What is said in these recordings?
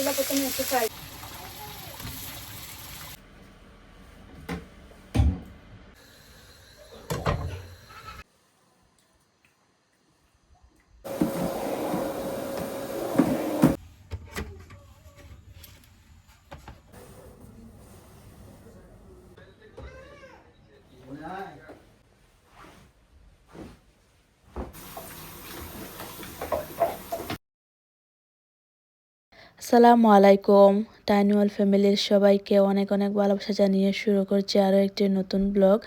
এগুলো প্রথমে একটু ফ্রাই আসসালামু আলাইকুম। টাইনুয়াল ফ্যামিলির সবাইকে অনেক অনেক ভালোবাসা জানিয়ে শুরু করছি আরও একটি নতুন ব্লগ।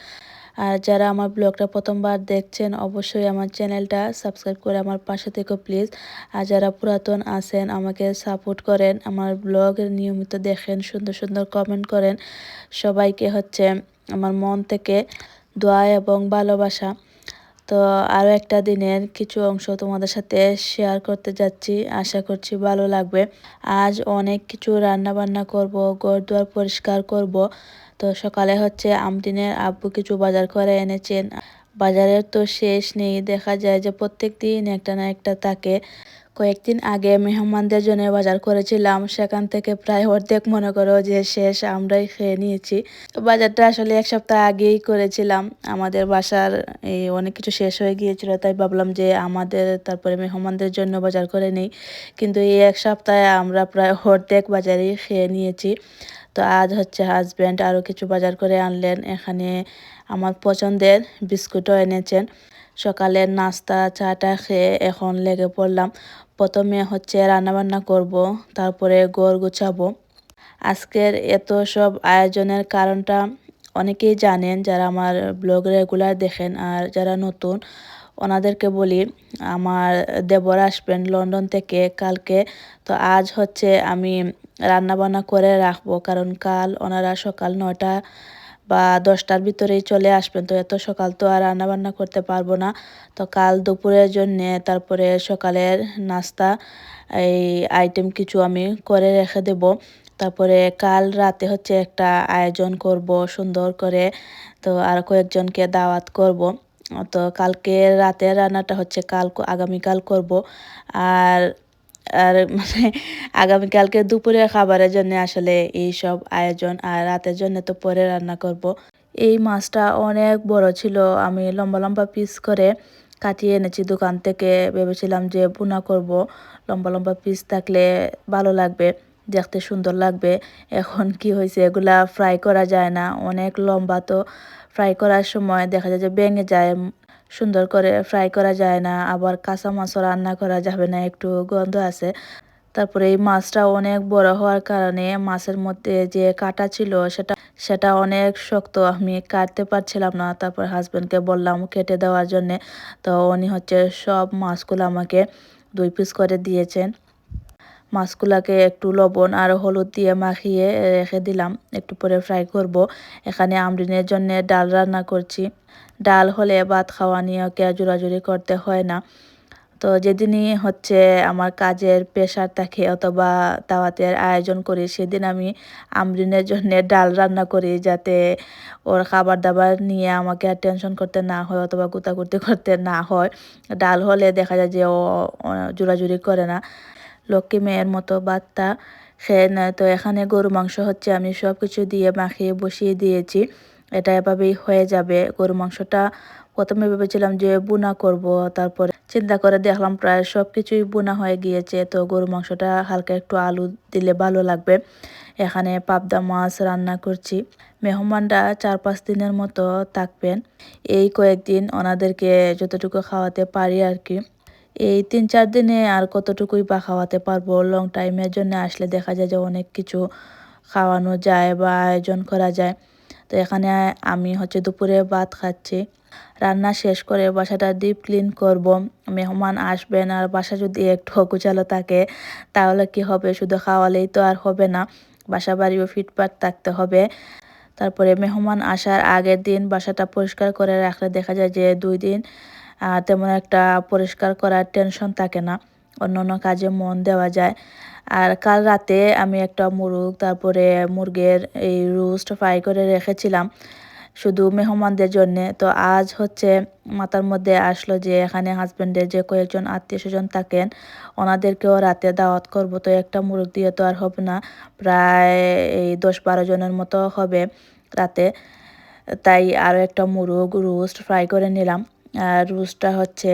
আর যারা আমার ব্লগটা প্রথমবার দেখছেন, অবশ্যই আমার চ্যানেলটা সাবস্ক্রাইব করে আমার পাশে থেকো প্লিজ। আর যারা পুরাতন আছেন, আমাকে সাপোর্ট করেন, আমার ব্লগ নিয়মিত দেখেন, সুন্দর সুন্দর কমেন্ট করেন। সবাইকে হচ্ছে আমার মন থেকে দোয়া এবং ভালোবাসা। তো আরও একটা দিনের কিছু অংশ তোমাদের সাথে শেয়ার করতে যাচ্ছি, আশা করছি ভালো লাগবে। আজ অনেক কিছু রান্না বান্না করব ঘর দুয়ার পরিষ্কার করব। তো সকালে হচ্ছে আমদিনের আব্বু কিছু বাজার করে এনেছেন। বাজারের তো শেষ নেই, দেখা যায় যে প্রত্যেক দিন একটা না একটা থাকে। কয়েকদিন আগে মেহমানদের জন্য বাজার করেছিলাম, সেখান থেকে প্রায় অর্ধেক মনে করো যে শেষ আমরাই খেয়ে নিয়েছি। তো বাজারটা আসলে এক সপ্তাহ আগেই করেছিলাম। আমাদের বাসার এই অনেক কিছু শেষ হয়ে গিয়েছিল, তাই ভাবলাম যে আমাদের তারপরে মেহমানদের জন্য বাজার করে নিই। কিন্তু এই এক সপ্তাহে আমরা প্রায় অর্ধেক বাজারেই খেয়ে নিয়েছি। তো আজ হচ্ছে হাজব্যান্ড আরও কিছু বাজার করে আনলেন। এখানে আমার পছন্দের বিস্কুটও এনেছেন। সকালের নাস্তা, চাটা খেয়ে এখন লেগে পড়লাম। প্রথমে হচ্ছে রান্নাবান্না করব, তারপরে গড় গুছাবো। আজকের এত সব আয়োজনের কারণটা অনেকেই জানেন, যারা আমার ব্লগ রেগুলার দেখেন আর যারা নতুন, ওনাদেরকে বলি, আমার দেবর আসবেন লন্ডন থেকে কালকে, তো আজ হচ্ছে আমি রান্নাবান্না করে রাখব, কারণ কাল ওনারা সকাল নয়টা বা দশটার ভিতরেই চলে আসবেন। তো এত সকাল তো আর রান্নাবান্না করতে পারব না। তো কাল দুপুরের জন্যে তারপরে সকালের নাস্তা, এই আইটেম কিছু আমি করে রেখে দেব। তারপরে কাল রাতে হচ্ছে একটা আয়োজন করব সুন্দর করে। তো আর কয়েকজনকে দাওয়াত করব। তো কালকে রাতের রান্নাটা হচ্ছে কাল, আগামীকাল করব। আর আর মানে আগামীকালকে দুপুরের খাবারের জন্য আসলে এই সব আয়োজন আর রাতের জন্য তো পরে রান্না করব। এই মাছটা অনেক বড় ছিল, আমি লম্বা লম্বা পিস করে কাটিয়ে এনেছি দোকান থেকে। ভেবেছিলাম যে বুনা করব, লম্বা লম্বা পিস থাকলে ভালো লাগবে, দেখতে সুন্দর লাগবে। এখন কি হয়েছে, এগুলা ফ্রাই করা যায় না, অনেক লম্বা তো। ফ্রাই করার সময় দেখা যায় যে ভেঙে যায় সুন্দর করে ফ্রাই করা যায় না, আবার কাঁচা মাছও রান্না করা যাবে না, একটু গন্ধ আছে। তারপরে এই মাছটা অনেক বড় হওয়ার কারণে মাছের মধ্যে যে কাটা ছিল সেটা সেটা অনেক শক্ত, আমি কাটতে পারছিলাম না। তারপর হাজব্যান্ডকে বললাম কেটে দেওয়ার জন্যে, তো উনি হচ্ছে সব মাছগুলো আমাকে দুই পিস করে দিয়েছেন। মাছগুলাকে একটু লবণ আর হলুদ দিয়ে মাখিয়ে রেখে দিলাম, একটু পরে ফ্রাই করব। এখানে আমরিনের জন্য ডাল রান্না করছি। ডাল হলে ভাত খাওয়া নিয়ে ওকে জোরাজুরি করতে হয় না। তো যেদিনই হচ্ছে আমার কাজের প্রেশার থাকে অথবা দাওয়াতের আয়োজন করি, সেদিন আমি আমরিনের জন্য ডাল রান্না করি যাতে ওর খাবার দাবার নিয়ে আমাকে আর টেনশন করতে না হয় অথবা গুতাগুতি করতে না হয়। ডাল হলে দেখা যায় যে ও জোরাজুরি করে না। লক্ষ্মী মেয়ের মতো বাত্তা খেয়ে নেয় তো এখানে গরু মাংস হচ্ছে আমি সব কিছু দিয়ে মাখিয়ে বসিয়ে দিয়েছি। এটা এভাবেই হয়ে যাবে। গরু মাংসটা প্রথমে ভেবেছিলাম যে বুনা করব, তারপরে চিন্তা করে দেখলাম প্রায় সব কিছুই বোনা হয়ে গিয়েছে। তো গরু মাংসটা হালকা একটু আলু দিলে ভালো লাগবে। এখানে পাবদা মাছ রান্না করছি। মেহমানরা চার পাঁচ দিনের মতো থাকবেন। এই কয়েকদিন ওনাদেরকে যতটুকু খাওয়াতে পারি আর কি। এই তিন চার দিনে আর কতটুকুই বা খাওয়াতে পারব লং টাইমের জন্য আসলে দেখা যায় যে অনেক কিছু খাওয়ানো যায় বা আয়োজন করা যায়। তো এখানে আমি হচ্ছে দুপুরে ভাত খাচ্ছি। রান্না শেষ করে বাসাটা ডিপ ক্লিন করব। মেহমান আসবেন আর বাসা যদি একটু গুছালো থাকে, তাহলে কি হবে? শুধু খাওয়ালেই তো আর হবে না। বাসা বাড়িও ফিটফাট থাকতে হবে। তারপরে মেহমান আসার আগের দিন বাসাটা পরিষ্কার করে রাখলে দেখা যায় যে দুই দিন তেমন একটা পরিষ্কার করার টেনশন থাকে না। অন্য অন্য কাজে মন দেওয়া যায়। আর কাল রাতে আমি একটা মুরগ, তারপরে মুরগের এই রোস্ট ফ্রাই করে রেখেছিলাম শুধু মেহমানদের জন্য। তো আজ হচ্ছে মাথার মধ্যে আসলো যে এখানে হাজব্যান্ডের যে কয়েকজন আত্মীয় স্বজন থাকেন, ওনাদেরকেও রাতে দাওয়াত করব। তো একটা মুরগ দিয়ে তো আর হবে না, প্রায় এই দশ বারো জনের মতো হবে রাতে। তাই আরও একটা মুরগ রোস্ট ফ্রাই করে নিলাম। আর রোস্টটা হচ্ছে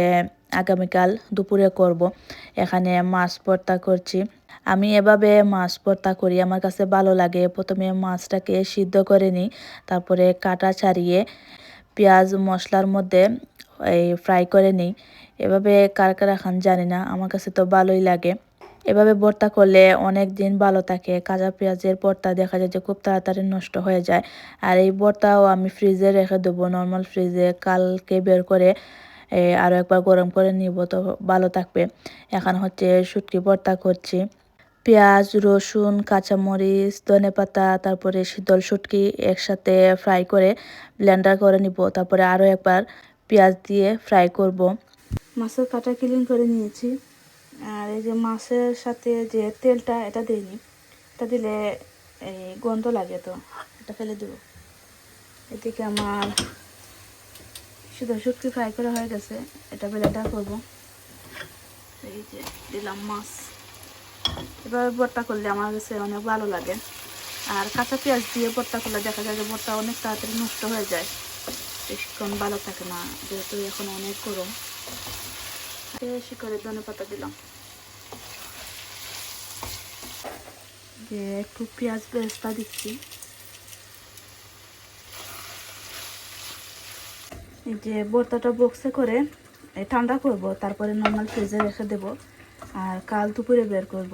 আগামীকাল দুপুরে করব। এখানে মাছ ভর্তা করছি। আমি এভাবে মাছ ভর্তা করি, আমার কাছে ভালো লাগে। প্রথমে মাছটাকে সিদ্ধ করে নিই, তারপরে কাটা ছাড়িয়ে পেঁয়াজ মশলার মধ্যে এই ফ্রাই করে নিই। এভাবে কার কারা খান জানি না, আমার কাছে তো ভালোই লাগে। এভাবে ভর্তা করলে অনেক দিন ভালো থাকে। কাঁচা পেঁয়াজের ভর্তা দেখা যায় যে খুব তাড়াতাড়ি নষ্ট হয়ে যায়। আর এই ভর্তাও আমি ফ্রিজে রেখে দেবো। নর্মাল ফ্রিজে কালকে বের করে আরও একবার গরম করে নিব। তো ভালো থাকবে। এখন হচ্ছে শুটকি ভর্তা করছি। পেঁয়াজ, রসুন, কাঁচামরিচ, ধনে পাতা, তারপরে শীতল শুটকি একসাথে ফ্রাই করে ব্লেন্ডার করে নিব। তারপরে আরও একবার পেঁয়াজ দিয়ে ফ্রাই করব। মাছের কাটা ক্লিন করে নিয়েছি। আর এই যে মাছের সাথে যে তেলটা, এটা দিইনি এটা দিলে এই গন্ধ লাগে তো, এটা ফেলে দেবো। এদিকে আমার শুধু শুটকি ফ্রাই করা হয়ে গেছে? এটা বেলাটা করব। এই যে দিলাম মাছ। এভাবে ভর্তা করলে আমার কাছে অনেক ভালো লাগে। আর কাঁচা পেঁয়াজ দিয়ে ভর্তা করলে দেখা যায় যে ভর্তা অনেক তাড়াতাড়ি নষ্ট হয়ে যায়। বেশিক্ষণ ভালো থাকে না, যেহেতু এখন অনেক গরম। বেশি করে ধনে পাতা দিলাম। যে একটু পেঁয়াজ বেরেস্তা দিচ্ছি। যে বর্তাটা বক্সে করে, এই ঠান্ডা করব, তারপরে নর্মাল ফ্রিজে রেখে দেব, আর কাল দুপুরে বের করব।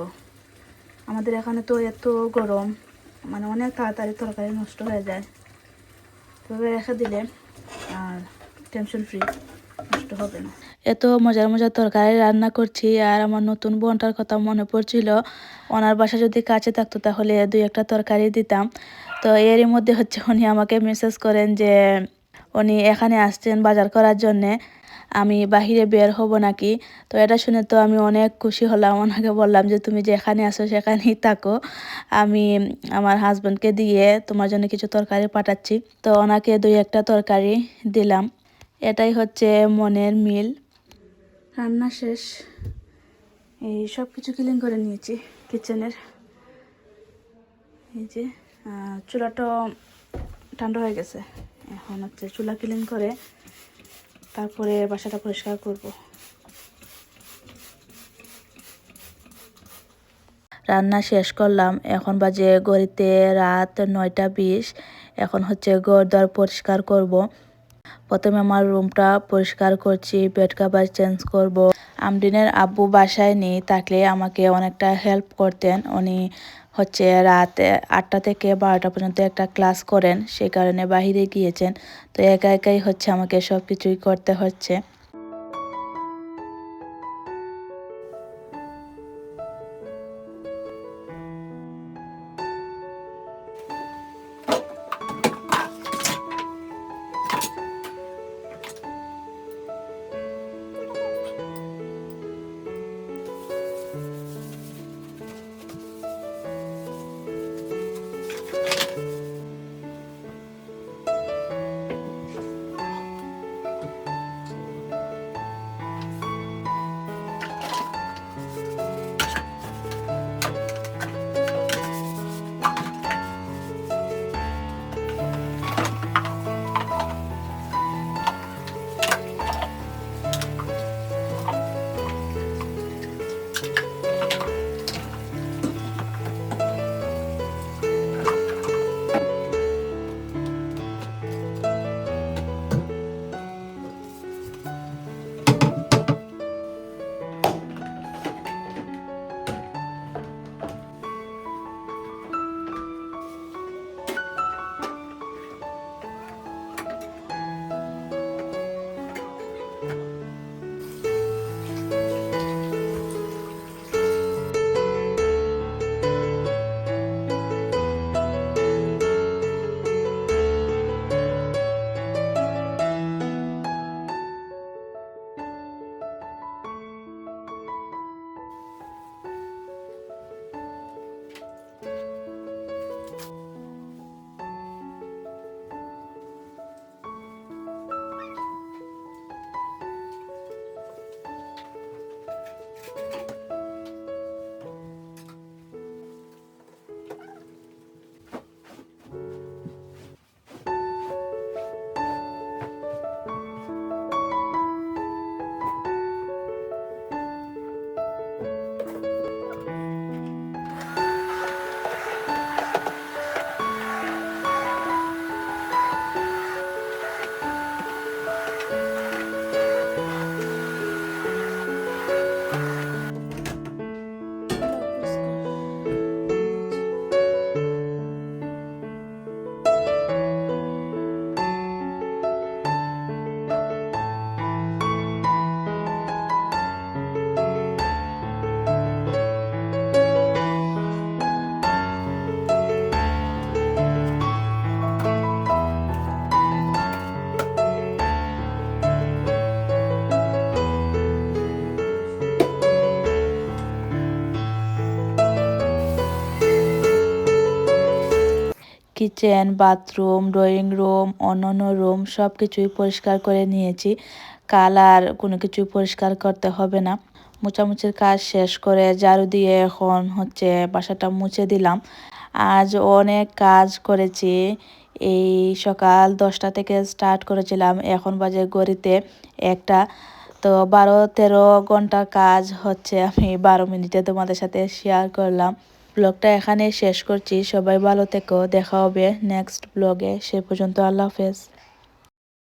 আমাদের এখানে তো এত গরম মানে অনেক তাড়াতাড়ি তরকারি নষ্ট হয়ে যায়। তবে রেখে দিলে আর টেনশন ফ্রি নষ্ট হবে না। এত মজার মজার তরকারি রান্না করছি, আর আমার নতুন বোনটার কথা মনে পড়ছিল। ওনার বাসা যদি কাছে থাকতো, তাহলে দুই একটা তরকারি দিতাম। তো এরই মধ্যে হচ্ছে উনি আমাকে মেসেজ করেন যে উনি এখানে আসছেন বাজার করার জন্যে, আমি বাহিরে বের হব নাকি? তো এটা শুনে তো আমি অনেক খুশি হলাম। ওনাকে বললাম যে, তুমি যেখানে আসো সেখানেই থাকো। আমি আমার হাজব্যান্ডকে দিয়ে তোমার জন্য কিছু তরকারি পাঠাচ্ছি। তো ওনাকে দুই একটা তরকারি দিলাম। এটাই হচ্ছে মনের মিল। রান্না শেষ। এই সব কিছু ক্লিন করে নিয়েছি কিচেনের এই যে চুলাটা ঠান্ডা হয়ে গেছে। এখন হচ্ছে চুলা ক্লিন করে তারপরে বাসাটা পরিষ্কার করব। রান্না শেষ করলাম। এখন বাজে গড়িতে রাত নয়টা বিশ। এখন হচ্ছে ঘর দর পরিষ্কার করব। প্রথমে আমার রুমটা পরিষ্কার করছি বেড কাভার চেঞ্জ করব। আমদিনের আব্বু বাসায় নেই, থাকলে আমাকে অনেকটা হেল্প করতেন। উনি হচ্ছে রাতে আটটা থেকে বারোটা পর্যন্ত একটা ক্লাস করেন, সে কারণে বাহিরে গিয়েছেন। তো একা একাই হচ্ছে আমাকে সব কিছুই করতে হচ্ছে। কিচেন বাথরুম ড্রয়িং রুম অন্যান্য রুম সব কিছুই পরিষ্কার করে নিয়েছি। কালার কোনো কিছুই পরিষ্কার করতে হবে না। মোছামুছির কাজ শেষ করে ঝাড়ু দিয়ে এখন হচ্ছে বাসাটা মুছে দিলাম। আজ অনেক কাজ করেছি। এই সকাল দশটা থেকে স্টার্ট করেছিলাম। এখন বাজে গড়িতে একটা। তো বারো তেরো ঘণ্টা কাজ হচ্ছে। আমি বারো মিনিটে তোমাদের সাথে শেয়ার করলাম। ব্লগটা এখানে শেষ করছি। সবাই ভালো থেকো, দেখা হবে নেক্সট ব্লগে। সে পর্যন্ত আল্লাহ হাফেজ।